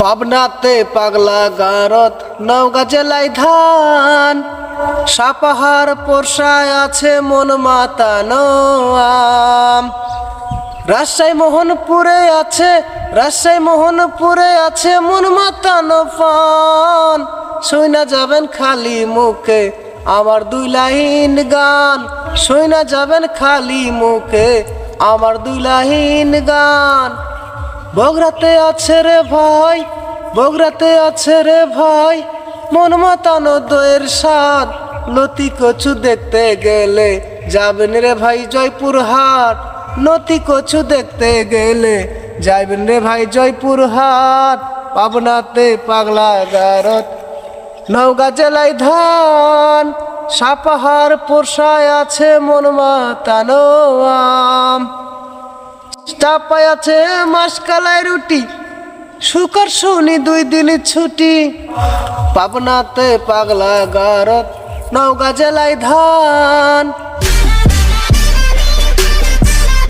পাবনাতে পাগলা গারত নওগা জেলায় ধান। সাপাহার পোরসায় আছে মন মাতানো আম। রাজশাহী মোহনপুরে আছে, রাজশাহী মোহনপুরে আছে মন মাতানো পান। শুইনা যাবেন খালি মুখে আমার দুই লাইন গান। শুইনা যাবেন খালি মুখে আমার দুই লাইন গান। বগরাতে আছে রে ভাই, বগরাতে আছে রে ভাই, মন মাতানো দইয়ের স্বাদ। লতি কচু দেখতে গেলে যাবেন রে ভাই জয়পুর হাট নতি কচু দেখতে গেলে যাবেন রে ভাই জয়পুর হাট পাবনাতে পাগলা গারত নওগাঁ জেলায় ধান। সাপাহার পোষায় আছে মন মাতানো চাপায় আছে মাসকালাই রুটি। শুকর শুনি দুই দিন ছুটি। পাবনাতে পাগলা গারত নওগাঁ জেলায় ধান।